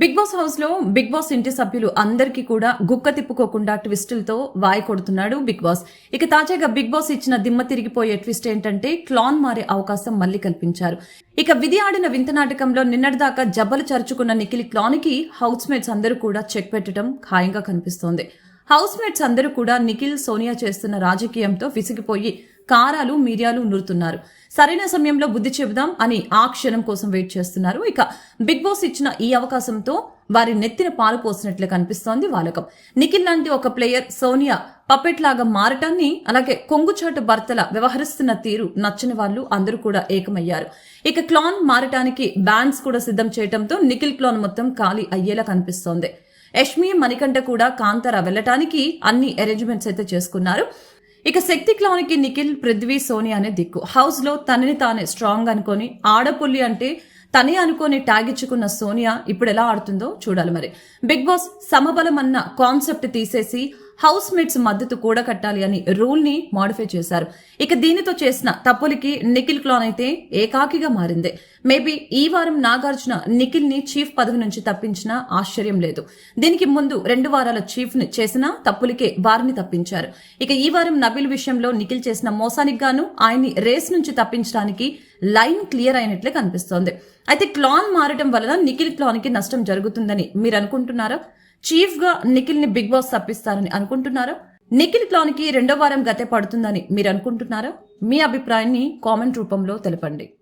Big Boss హౌస్లో Big boss ఇంటి సభ్యులు అందరికీ కూడా గుక్క తిప్పుకోకుండా ట్విస్టులతో వాయి కొడుతున్నాడు బిగ్ బాస్. ఇక తాజాగా బిగ్ బాస్ ఇచ్చిన దిమ్మ తిరిగిపోయే ట్విస్ట్ ఏంటంటే క్లాన్ మారే అవకాశం మళ్ళీ కల్పించారు. ఇక విధి ఆడిన వింత నాటకంలో నిన్నటిదాకా జబ్బలు చరుచుకున్న నిఖిల్ క్లాన్కి హౌస్ మేట్స్ అందరూ కూడా చెక్ పెట్టడం ఖాయంగా కనిపిస్తోంది. హౌస్ మేట్స్ అందరూ కూడా నిఖిల్ సోనియా చేస్తున్న రాజకీయంతో విసిగిపోయి కారాలు మిరియాలు నూరుతున్నారు. సరైన సమయంలో బుద్ధి చెబుదాం అని ఆ క్షణం కోసం వెయిట్ చేస్తున్నారు. ఇక బిగ్ బాస్ ఇచ్చిన ఈ అవకాశంతో వారి నెత్తిన పాలు పోసినట్లు కనిపిస్తోంది వాలకం. నిఖిల్ లాంటి ఒక ప్లేయర్ సోనియా పపెట్ లాగా మారటాన్ని అలాగే కొంగుచాటు భర్తల వ్యవహరిస్తున్న తీరు నచ్చని వాళ్ళు అందరూ కూడా ఏకమయ్యారు. ఇక క్లాన్ మారటానికి బ్యాండ్స్ కూడా సిద్ధం చేయడంతో నిఖిల్ క్లాన్ మొత్తం ఖాళీ అయ్యేలా కనిపిస్తోంది. యష్మి మణికంఠ కూడా కాంతార వెళ్ళటానికి అన్ని అరేంజ్మెంట్స్ అయితే చేసుకున్నారు. ఇక శక్తి క్లానికి నిఖిల్ పృథ్వీ సోనియా అనే దిక్కు. హౌస్లో తనని తానే స్ట్రాంగ్ అనుకొని ఆడపుల్లి అంటే తనే అనుకొని ట్యాగ్ ఇచ్చుకున్న సోనియా ఇప్పుడు ఎలా ఆడుతుందో చూడాలి మరి. బిగ్ బాస్ సమబలం అన్న కాన్సెప్ట్ తీసేసి హౌస్ మేట్స్ మద్దతు కూడా కట్టాలి అని రూల్ని మాడిఫై చేశారు. ఇక దీనితో చేసిన తప్పులకి నిఖిల్ క్లాన్ అయితే ఏకాకిగా మారింది. మేబీ ఈ వారం నాగార్జున నిఖిల్ని చీఫ్ పదవి నుంచి తప్పించినా ఆశ్చర్యం లేదు. దీనికి ముందు రెండు వారాల చీఫ్ని చేసిన తప్పులకే వారిని తప్పించారు. ఇక ఈ వారం నబిల్ విషయంలో నిఖిల్ చేసిన మోసానికి గాను ఆయన్ని రేస్ నుంచి తప్పించడానికి లైన్ క్లియర్ అయినట్లే కనిపిస్తోంది. అయితే క్లాన్ మారడం వలన నిఖిల్ క్లాన్కి నష్టం జరుగుతుందని మీరు అనుకుంటున్నారా? చీఫ్గా నిఖిల్ని బిగ్ బాస్ తప్పిస్తారని అనుకుంటున్నారా? నిఖిల్ క్లాన్కి రెండో వారం గతే పడుతుందని మీరు అనుకుంటున్నారా? మీ అభిప్రాయాన్ని కామెంట్ రూపంలో తెలపండి.